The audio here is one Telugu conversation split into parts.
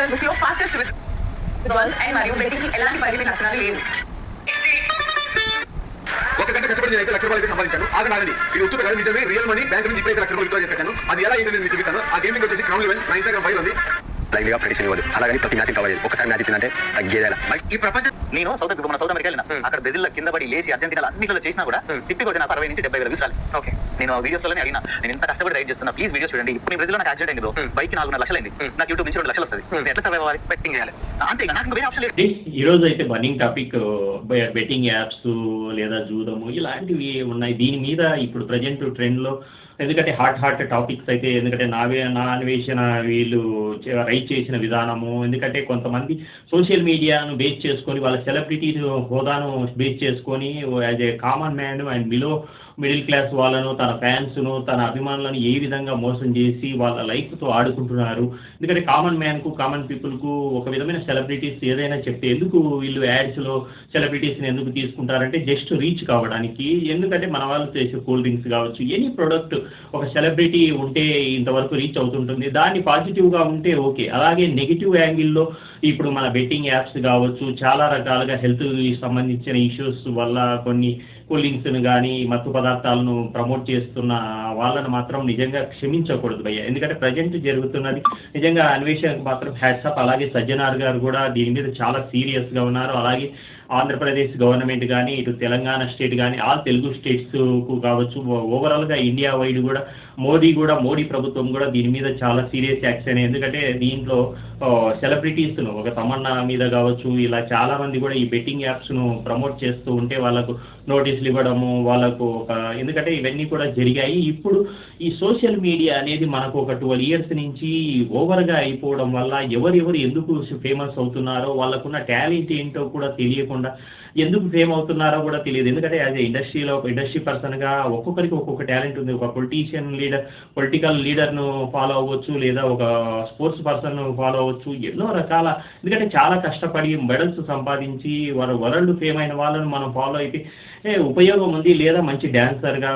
లో ఫాస్టెస్ట్ విత్ గర్ల్స్ అండ్ మరియు బెట్టింగ్ ఎలాంటి పరిమితి లక్షణాలు లేవు. ఒక గంట కష్టపడి నేను అయితే లక్ష రూపాయలు సంపాదించాను. ఆగండి ఆగండి ఇది ఉత్తు కాదు నిజమే. రియల్ మనీ బ్యాంక్ నుంచి ఇప్పుడు లక్ష రూపాయలు విత్డ్రా చేసుకొచ్చాను అది ఎలా ఏంటో నేను మీకు చూపిస్తాను. ఆ గేమింగ్ వచ్చేసి క్రౌన్ లెవెల్ నా ఇన్స్టాగ్రామ్ ఫైల్ ఉంది. లైవ్గా ప్రెడిక్షన్ ఇవ్వదు. అలాగని ప్రతి మ్యాచ్ కవర్ ఒకసారి మ్యాచ్ ఇచ్చిందంటే తగ్గేదేలా. ఈ ప్రపంచం నేను సౌత్ ఇప్పుడు మన సౌత్ అమెరికా వెళ్ళిన. అక్కడ బ్రెజిల్ కింద పడి లేచి అర్జెంటీనా అన్నిట్లో చేసినా కూడా తిప్పి కొట్టి నాకు అరవై నుంచి డెబ్బై వేల విషయాలు ఓకే. నేను వీడియోస్లోనే అడిగిన. నేను ఎంత కష్టపడి రైడ్ చేస్తున్నా. ప్లీజ్ వీడియోస్ చూడండి. ఇప్పుడు బ్రెజిల్ నాకు యాక్సిడెంట్ అయింది బ్రో. బైక్ నాలుగున్నర లక్షలు అయింది. నాకు యూట్యూబ్ నుంచి రెండు లక్షలు వస్తుంది. ఎట్లా సర్వైవ్ అవ్వాలి? బెట్టింగ్ చేయాలి. అంతే నాకు ఇంకా వేరే ఆప్షన్ లేదు. ఈ రోజు అయితే బర్నింగ్ టాపిక్ బెట్టింగ్ యాప్స్ లేదా జూదము ఇలాంటివి ఉన్నాయి. దీని మీద ఇప్పుడు ప్రజెంట్ ట్రెండ్లో ఎందుకంటే హాట్ హాట్ టాపిక్స్ అయితే ఎందుకంటే నావే నా అన్వేషణ వీళ్ళు రైట్ చేసిన విధానము ఎందుకంటే కొంతమంది సోషల్ మీడియాను బేస్ చేసుకొని వాళ్ళ సెలబ్రిటీ హోదాను బేస్ చేసుకొని as a common man and below middle class వాళ్ళను తన ఫ్యాన్స్ను తన అభిమానులను ఏ విధంగా మోసం చేసి వాళ్ళ లైఫ్తో ఆడుకుంటున్నారు. ఎందుకంటే కామన్ మ్యాన్కు కామన్ పీపుల్కు ఒక విధమైన సెలబ్రిటీస్ ఏదైనా చెప్తే ఎందుకు వీళ్ళు యాడ్స్లో సెలబ్రిటీస్ని ఎందుకు తీసుకుంటారంటే జస్ట్ రీచ్ కావడానికి. ఎందుకంటే మన వాళ్ళు చేసే కూల్ డ్రింక్స్ కావచ్చు ఎనీ ప్రోడక్ట్ ఒక సెలబ్రిటీ ఉంటే ఇంతవరకు రీచ్ అవుతుంటుంది. దాన్ని పాజిటివ్గా ఉంటే ఓకే అలాగే నెగిటివ్ యాంగిల్లో ఇప్పుడు మన బెట్టింగ్ యాప్స్ కావచ్చు చాలా రకాలుగా హెల్త్ సంబంధించిన ఇష్యూస్ వల్ల కొన్ని కూల్ డ్రింక్స్ను కానీ మత్తు పదార్థాలను ప్రమోట్ చేస్తున్న వాళ్ళను మాత్రం నిజంగా క్షమించకూడదు భయ్య. ఎందుకంటే ప్రజెంట్ జరుగుతున్నది. నిజంగా అన్వేషణకు మాత్రం హ్యాట్సాప్ అలాగే సజ్జనార్ గారు కూడా దీని మీద చాలా సీరియస్గా ఉన్నారు. అలాగే ఆంధ్రప్రదేశ్ గవర్నమెంట్ కానీ ఇటు తెలంగాణ స్టేట్ కానీ ఆల్ తెలుగు స్టేట్స్కు కావచ్చు ఓవరాల్గా ఇండియా వైడ్ కూడా మోదీ కూడా మోడీ ప్రభుత్వం కూడా దీని మీద చాలా సీరియస్ యాక్షన్ ఎందుకంటే దీంట్లో సెలబ్రిటీస్ను ఒక తమన్నా మీద కావచ్చు ఇలా చాలా మంది కూడా ఈ బెట్టింగ్ యాప్స్ను ప్రమోట్ చేస్తూ ఉంటే వాళ్ళకు నోటీసులు ఇవ్వడము వాళ్ళకు ఒక ఎందుకంటే ఇవన్నీ కూడా జరిగాయి. ఇప్పుడు ఈ సోషల్ మీడియా అనేది మనకు ఒక ట్వెల్వ్ ఇయర్స్ నుంచి ఓవర్గా అయిపోవడం వల్ల ఎవరెవరు ఎందుకు ఫేమస్ అవుతున్నారో వాళ్ళకున్న టాలెంట్ ఏంటో కూడా తెలియకుండా 的，ఎందుకు ఫేమ్ అవుతున్నారో కూడా తెలియదు. ఎందుకంటే యాజ్ ఏ ఇండస్ట్రీలో ఒక ఇండస్ట్రీ పర్సన్గా ఒక్కొక్కరికి ఒక్కొక్క టాలెంట్ ఉంది. ఒక పొలిటీషియన్ లీడర్ పొలిటికల్ లీడర్ను ఫాలో అవ్వచ్చు లేదా ఒక స్పోర్ట్స్ పర్సన్ ఫాలో అవ్వచ్చు. ఎన్నో రకాల ఎందుకంటే చాలా కష్టపడి మెడల్స్ సంపాదించి వారు వరల్డ్ ఫేమ్ అయిన వాళ్ళని మనం ఫాలో అయితే ఏ, ఉపయోగం ఉంది. లేదా మంచి డ్యాన్సర్గా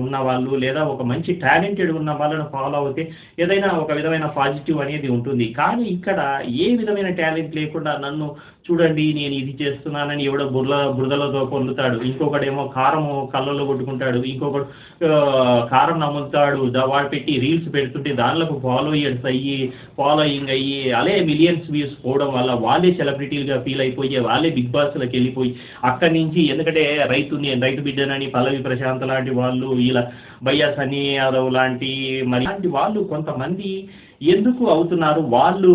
ఉన్న వాళ్ళు లేదా ఒక మంచి టాలెంటెడ్ ఉన్న వాళ్ళని ఫాలో అవుతే ఏదైనా ఒక విధమైన పాజిటివ్ అనేది ఉంటుంది. కానీ ఇక్కడ ఏ విధమైన టాలెంట్ లేకుండా నన్ను చూడండి నేను ఇది చేస్తున్నానని ఎవడో బుర్ర బురదలతో పొందుతాడు ఇంకొకడేమో కారం కళ్ళలో కొట్టుకుంటాడు. ఇంకొకడు కారం నమ్ముతాడు వాడు పెట్టి రీల్స్ పెడుతుంటే దానిలకు ఫాలోయర్స్ అయ్యి ఫాలోయింగ్ అయ్యి అలే మిలియన్స్ వ్యూస్ పోవడం వల్ల వాళ్ళే సెలబ్రిటీలుగా ఫీల్ అయిపోయి వాళ్ళే బిగ్ బాస్లకు వెళ్ళిపోయి అక్కడి నుంచి ఎందుకంటే రైతు రైతు బిడ్డనని పల్లవి ప్రశాంత్ లాంటి వాళ్ళు ఇలా వైఎస్ అని యాదవ్ లాంటి మరి లాంటి వాళ్ళు కొంతమంది ఎందుకు అవుతున్నారు? వాళ్ళు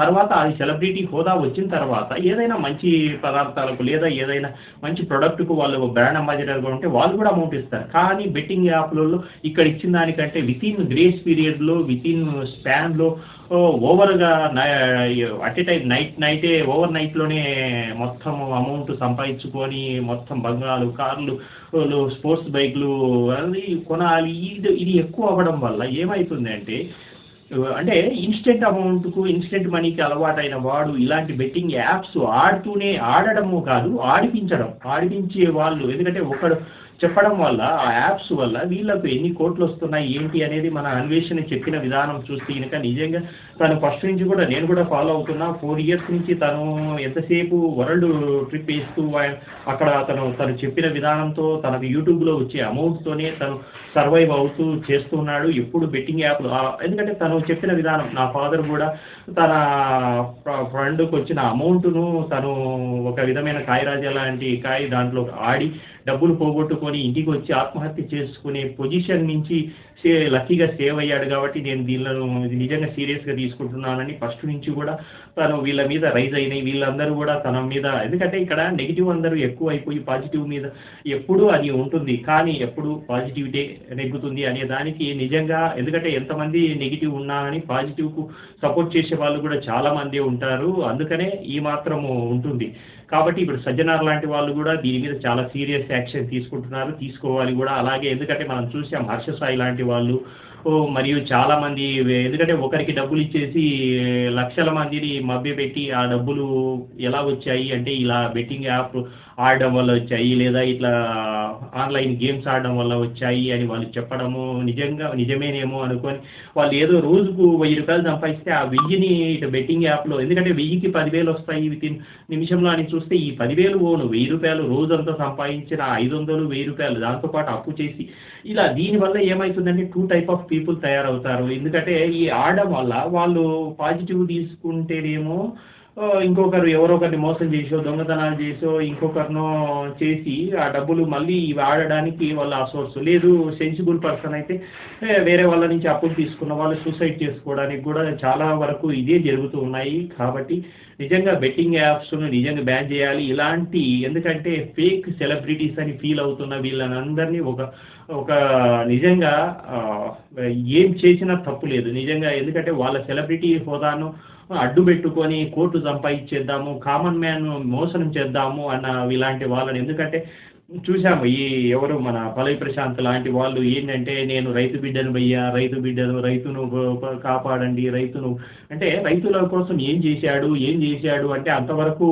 తర్వాత అది సెలబ్రిటీ హోదా వచ్చిన తర్వాత ఏదైనా మంచి పదార్థాలకు లేదా ఏదైనా మంచి ప్రొడక్ట్కు వాళ్ళు బ్రాండ్ అంబాసిడర్గా ఉంటే వాళ్ళు కూడా అమౌంట్ ఇస్తారు. కానీ బెట్టింగ్ యాప్లలో ఇక్కడ ఇచ్చిన దానికంటే విత్ ఇన్ గ్రేస్ పీరియడ్లో విత్ ఇన్ సో ఓవర్గా అట్ ఏ టైం నైట్ నైటే ఓవర్ నైట్లోనే మొత్తం అమౌంట్ సంపాదించుకొని మొత్తం బంగారాలు కార్లు స్పోర్ట్స్ బైక్లు అది కొనాలి. ఇది ఇది ఎక్కువ అవ్వడం వల్ల ఏమవుతుంది అంటే అంటే ఇన్స్టెంట్ అమౌంట్కు ఇన్స్టెంట్ మనీకి అలవాటైన వాడు ఇలాంటి బెట్టింగ్ యాప్స్ ఆడుతూనే ఆడడము కాదు ఆడిపించడం. ఆడిపించే వాళ్ళు ఎందుకంటే ఒకడు చెప్పడం వల్ల ఆ యాప్స్ వల్ల వీళ్ళకు ఎన్ని కోట్లు వస్తున్నాయి ఏంటి అనేది మన అన్వేషణ చెప్పిన విధానం చూస్తే కనుక నిజంగా తను ఫస్ట్ నుంచి కూడా నేను కూడా ఫాలో అవుతున్నా. ఫోర్ ఇయర్స్ నుంచి తను ఎంతసేపు వరల్డ్ ట్రిప్ వేస్తూ అక్కడ తను తను చెప్పిన విధానంతో తనకు యూట్యూబ్లో వచ్చే అమౌంట్తోనే తను సర్వైవ్ అవుతూ చేస్తున్నాడు ఎప్పుడు బెట్టింగ్ యాప్లు ఎందుకంటే తను చెప్పిన విధానం నా ఫాదర్ కూడా తన ఫ్రెండ్కి వచ్చిన అమౌంట్ను తను ఒక విధమైన కాయరాజా లాంటి కాయ దాంట్లో ఆడి డబ్బులు పోగొట్టుకొని ఇంటికి వచ్చి ఆత్మహత్య చేసుకునే పొజిషన్ నుంచి సే లక్కీగా సేవ్ అయ్యాడు కాబట్టి నేను దీనిలో నిజంగా సీరియస్గా తీసుకుంటున్నానని ఫస్ట్ నుంచి కూడా తను వీళ్ళ మీద రైజ్ అయినాయి. వీళ్ళందరూ కూడా తన మీద ఎందుకంటే ఇక్కడ నెగిటివ్ అందరూ ఎక్కువ అయిపోయి పాజిటివ్ మీద ఎప్పుడూ అది ఉంటుంది. కానీ ఎప్పుడు పాజిటివిటీ నెగ్గుతుంది అనే దానికి నిజంగా ఎందుకంటే ఎంతమంది నెగిటివ్ ఉన్నా అని పాజిటివ్కు సపోర్ట్ చేసే వాళ్ళు కూడా చాలామంది ఉంటారు. అందుకనే ఈ మాత్రము ఉంటుంది. కాబట్టి ఇప్పుడు సజ్జనార్ లాంటి వాళ్ళు కూడా దీని మీద చాలా సీరియస్ యాక్షన్ తీసుకుంటున్నారు తీసుకోవాలి కూడా. అలాగే ఎందుకంటే మనం చూసాం హర్ష సాయి లాంటి వాళ్ళు. మరియు చాలా మంది ఎందుకంటే ఒకరికి డబ్బులు ఇచ్చేసి లక్షల మందిని మభ్యపెట్టి ఆ డబ్బులు ఎలా వచ్చాయి అంటే ఇలా బెట్టింగ్ యాప్ ఆడడం వల్ల వచ్చాయి లేదా ఇట్లా ఆన్లైన్ గేమ్స్ ఆడడం వల్ల వచ్చాయి అని వాళ్ళు చెప్పడము నిజంగా నిజమేనేమో అనుకొని వాళ్ళు ఏదో రోజుకు వెయ్యి రూపాయలు సంపాదిస్తే ఆ వెయ్యిని ఇటు బెట్టింగ్ యాప్లో ఎందుకంటే వెయ్యికి పదివేలు వస్తాయి వితిన్ నిమిషంలో అని చూస్తే ఈ పదివేలు ఓను వెయ్యి రూపాయలు రోజంతా సంపాదించిన ఐదు వందలు వెయ్యి రూపాయలు దాంతోపాటు అప్పు చేసి ఇలా దీనివల్ల ఏమవుతుందంటే టూ టైప్ ఆఫ్ పీపుల్ తయారవుతారు. ఎందుకంటే ఈ ఆడడం వల్ల వాళ్ళు పాజిటివ్ తీసుకుంటేనేమో ఇంకొకరు ఎవరో ఒకరిని మోసం చేసో దొంగతనాలు చేసో ఇంకొకరినో చేసి ఆ డబ్బులు మళ్ళీ ఇవి ఆడడానికి వాళ్ళ ఆ సోర్స్. లేదు సెన్సిబుల్ పర్సన్ అయితే వేరే వాళ్ళ నుంచి అప్పులు తీసుకున్న వాళ్ళు సూసైడ్ చేసుకోవడానికి కూడా చాలా వరకు ఇదే జరుగుతూ ఉన్నాయి. కాబట్టి నిజంగా బెట్టింగ్ యాప్స్ను నిజంగా బ్యాన్ చేయాలి. ఇలాంటి ఎందుకంటే ఫేక్ సెలబ్రిటీస్ అని ఫీల్ అవుతున్న వీళ్ళని ఒక ఒక నిజంగా ఏం చేసినా తప్పు లేదు. నిజంగా ఎందుకంటే వాళ్ళ సెలబ్రిటీ హోదాను అడ్డు పెట్టుకొని కోర్టు సంపాదించేద్దాము కామన్ మ్యాన్ మోసం చేద్దాము అన్న ఇలాంటి వాళ్ళని. ఎందుకంటే చూసాము ఈ ఎవరు మన పలవి ప్రశాంత్ లాంటి వాళ్ళు ఏంటంటే నేను రైతు బిడ్డను భయ్యా రైతు బిడ్డను రైతును కాపాడండి రైతును. అంటే రైతుల కోసం ఏం చేశాడు ఏం చేశాడు అంటే అంతవరకు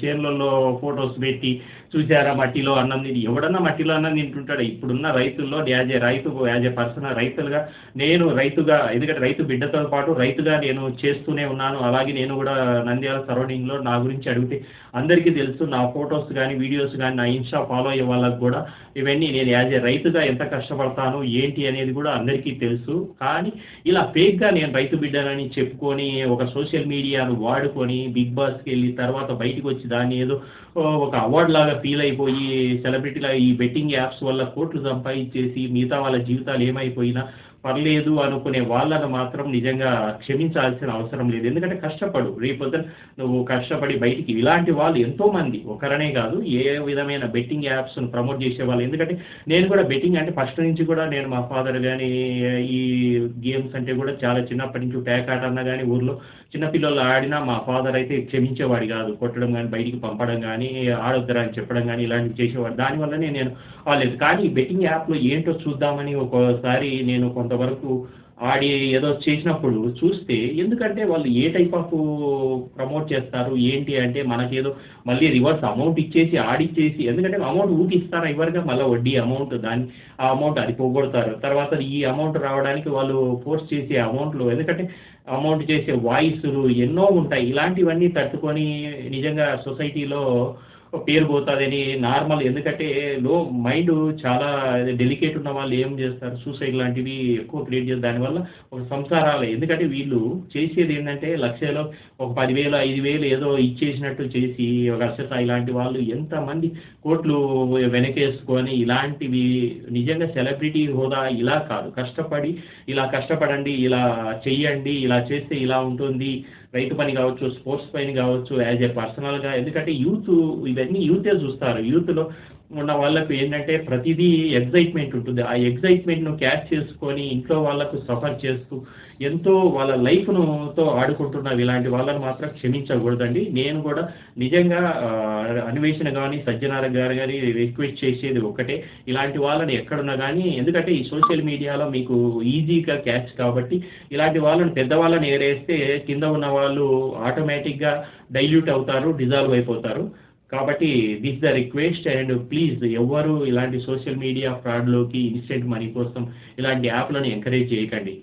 చేనులలో ఫొటోస్ పెట్టి చూసారా మట్టిలో అన్నం తిని ఎవడన్నా మట్టిలో అన్నం తింటుంటాడు. ఇప్పుడున్న రైతుల్లో యాజ్ ఏ రైతు యాజ్ ఏ పర్సన్ రైతులుగా నేను రైతుగా ఎందుకంటే రైతు బిడ్డతో పాటు రైతుగా నేను చేస్తూనే ఉన్నాను. అలాగే నేను కూడా నంద్యాల సరౌండింగ్లో నా గురించి అడిగితే అందరికీ తెలుసు. నా ఫొటోస్ కానీ వీడియోస్ కానీ నా ఇన్స్టా ఫాలో అయ్యే వాళ్ళకి కూడా ఇవన్నీ నేను యాజ్ ఏ రైతుగా ఎంత కష్టపడతాను ఏంటి అనేది కూడా అందరికీ తెలుసు. కానీ ఇలా ఫేక్గా నేను రైతు బిడ్డనని చెప్పుకొని ఒక సోషల్ మీడియాను వాడుకొని బిగ్ బాస్కి వెళ్ళి తర్వాత బయటకు వచ్చి దాన్ని ఏదో ఒక అవార్డ్ లాగా ఫీల్ అయిపోయి సెలబ్రిటీలా ఈ బెట్టింగ్ యాప్స్ వల్ల కోట్లు సంపాదించేసి మిగతా వాళ్ళ జీవితాలు ఏమైపోయినా పర్లేదు అనుకునే వాళ్ళను మాత్రం నిజంగా క్షమించాల్సిన అవసరం లేదు. ఎందుకంటే కష్టపడు. రేపొద్దున నువ్వు కష్టపడి బయటికి ఇలాంటి వాళ్ళు ఎంతోమంది. ఒకరనే కాదు ఏ విధమైన బెట్టింగ్ యాప్స్ను ప్రమోట్ చేసే వాళ్ళు. ఎందుకంటే నేను కూడా బెట్టింగ్ అంటే ఫస్ట్ నుంచి కూడా నేను మా ఫాదర్ కానీ ఈ గేమ్స్ అంటే కూడా చాలా చిన్నప్పటి నుంచి ప్యాక్ ఆట అన్నా కానీ ఊర్లో చిన్నపిల్లలు ఆడినా మా ఫాదర్ అయితే క్షమించేవాడు కాదు. కొట్టడం కానీ బయటికి పంపడం కానీ ఆడొద్దరా అని చెప్పడం కానీ ఇలాంటివి చేసేవాడు. దానివల్లనే నేను వాళ్ళేది కానీ బెట్టింగ్ యాప్లో ఏంటో చూద్దామని ఒక్కోసారి నేను కొంత కొంతవరకు ఆడి ఏదో చేసినప్పుడు చూస్తే ఎందుకంటే వాళ్ళు ఏ టైప్ ఆఫ్ ప్రమోట్ చేస్తారు ఏంటి అంటే మనకేదో మళ్ళీ రివర్స్ అమౌంట్ ఇచ్చేసి ఆడిచ్చేసి ఎందుకంటే అమౌంట్ ఊకి ఇస్తారా మళ్ళీ వడ్డీ అమౌంట్ దాన్ని ఆ అమౌంట్ అది పోగొడతారు. తర్వాత ఈ అమౌంట్ రావడానికి వాళ్ళు ఫోర్స్ చేసే అమౌంట్లు ఎందుకంటే అమౌంట్ చేసే వాయిస్లు ఎన్నో ఉంటాయి. ఇలాంటివన్నీ తట్టుకొని నిజంగా సొసైటీలో పేరు పోతుందని నార్మల్. ఎందుకంటే లో మైండ్ చాలా డెలికేట్ ఉన్న వాళ్ళు ఏం చేస్తారు? సూసైడ్ లాంటివి ఎక్కువ క్రియేట్ చేస్తారు. దానివల్ల ఒక సంసారాలు. ఎందుకంటే వీళ్ళు చేసేది ఏంటంటే లక్షలో ఒక పదివేలు ఐదు వేలు ఏదో ఇచ్చేసినట్టు చేసి ఒక అక్షత ఇలాంటి వాళ్ళు ఎంతమంది కోట్లు వెనకేసుకొని ఇలాంటివి నిజంగా సెలబ్రిటీ హోదా ఇలా కాదు. కష్టపడి ఇలా కష్టపడండి ఇలా చెయ్యండి ఇలా చేస్తే ఇలా ఉంటుంది రైతు పని కావచ్చు స్పోర్ట్స్ పని కావచ్చు యాజ్ ఏ పర్సనల్గా. ఎందుకంటే యూత్ ఇవన్నీ యూతే చూస్తారు. యూత్లో ఉన్న వాళ్ళకు ఏంటంటే ప్రతిదీ ఎగ్జైట్మెంట్ ఉంటుంది. ఆ ఎగ్జైట్మెంట్ను క్యాచ్ చేసుకొని ఇంట్లో వాళ్ళకు సఫర్ చేస్తూ ఎంతో వాళ్ళ లైఫ్నుతో తో ఇలాంటి వాళ్ళని మాత్రం క్షమించకూడదండి. నేను కూడా నిజంగా అన్వేషణ కానీ సజ్జనార గారు కానీ రిక్వెస్ట్ చేసేది ఒకటే. ఇలాంటి వాళ్ళని ఎక్కడున్నా కానీ ఎందుకంటే ఈ సోషల్ మీడియాలో మీకు ఈజీగా క్యాచ్ కాబట్టి ఇలాంటి వాళ్ళని పెద్దవాళ్ళని ఏరేస్తే కింద ఉన్న వాళ్ళు ఆటోమేటిక్గా డైల్యూట్ అవుతారు డిజాల్వ్ అయిపోతారు. కాబట్టి this the request and please ఎవరు ఇలాంటి సోషల్ మీడియా ఫ్రాడ్లోకి ఇన్స్టెంట్ మనీ కోసం ఇలాంటి యాప్లను ఎంకరేజ్ చేయకండి.